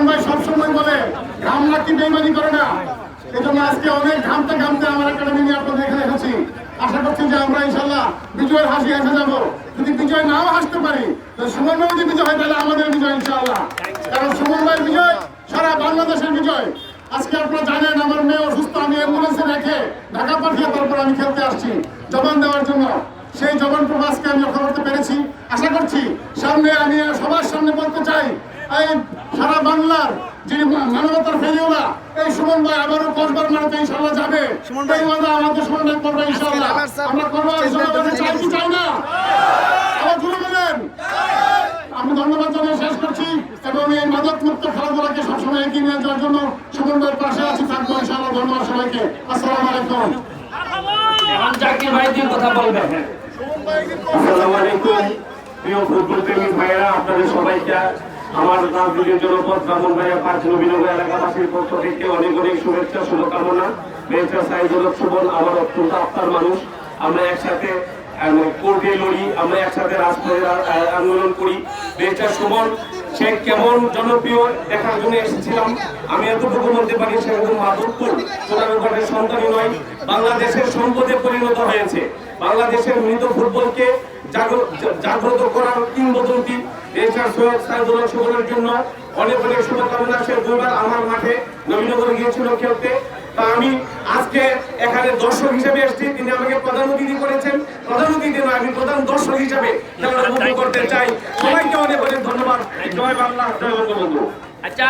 সুমন ভাই সবসময় বলে ঘাম নাকি বেইমানি করে না? এই জন্য আজকে অনেক ঘামতে ঘামতে আমার একাডেমি নিয়ে আপনাদের এখানে এসেছি। আশা করছি যে আমরা ইনশাল্লাহ বিজয়ের হাসি এসে যাব। যদি বিজয় নাও হাসতে পারি সুমন ভাই যদি বিজয় হয়, তাহলে আমাদের বিজয় ইনশাল্লাহ কারণ সুমন ভাইয়ের বিজয়, সারা বাংলাদেশের বিজয়। আজকে আপনারা জানেন, আমার মেয়ে অসুস্থ, আমি অ্যাম্বুলেন্সে রেখে ঢাকা পাঠিয়ে তারপর আমি খেলতে আসছি জবান দেওয়ার জন্য। সেই জবান প্রবাসকে আমি রক্ষা করতে পেরেছি। আশা করছি সামনে আমি সবার সামনে বলতে চাই সারা বাংলার যিনি মানবতার ফেরিওলা এই সুমন ভাই আবারও কসবার মারাতে ইনশাল্লাহ যাবে। এই ওয়াদা আমাদের সুমন ভাই করবে ইনশাল্লাহ আমরা করব ইনশাল্লাহ চাই কি চাই না? আবার জুড়ে বলেন। আমি ধন্যবাদ জানিয়ে শেষ করছি এবং এই মাদক মুক্ত খেলাধুলাকে সবসময় এগিয়ে নিয়ে যাওয়ার জন্য সুমন ভাইয়ের পাশে আছি থাকব ইনশাআল্লাহ। ধন্যবাদ সবাইকে। আসসালামু আলাইকুম। জাকির ভাই দিয়ে কথা বলবেন। আসসালামু আলাইকুম। প্রিয় ফুটবল প্রেমী ভাইয়েরা আপনাদের সবাইকে আমার রাজনীতির জনপদ ব্রাহ্মণ ভাইয়া পাঁচ নবীনগর এলাকাবাসীর পক্ষ থেকে অনেক অনেক শুভেচ্ছা, শুভকামনা। বেঞ্চার সাইজুল সুবল, আমার অত্যন্ত আত্মার মানুষ। আমরা একসাথে কোর্টে লড়ি, আমরা একসাথে রাজপথে আন্দোলন করি। বেঞ্চার সুবল, সে কেমন জনপ্রিয় দেখার জন্য এসেছিলাম। আমি এতটুকু বলতে পারি, সে একদম মাধবপুর সোনারঘাটের সন্তানই নয়, বাংলাদেশের সম্পদে পরিণত হয়েছে। বাংলাদেশের মৃত ফুটবলকে জাগ্রত করার কিংবদন্তি রেজার সৈয়দ সাইদুল্লাহ সুবলের জন্য অনেক অনেক শুভকামনা। সে দুবার আমার মাঠে নবীনগরে গিয়েছিল খেলতে। তা আমি আজকে এখানে দর্শক হিসেবে এসেছি। তিনি আমাকে প্রধান অতিথি করেছেন। প্রধান অতিথি নয়, আমি প্রধান দর্শক হিসেবে করতে চাই। সবাইকে অনেক অনেক ধন্যবাদ। জয় বাংলা, জয় বঙ্গবন্ধু। আচ্ছা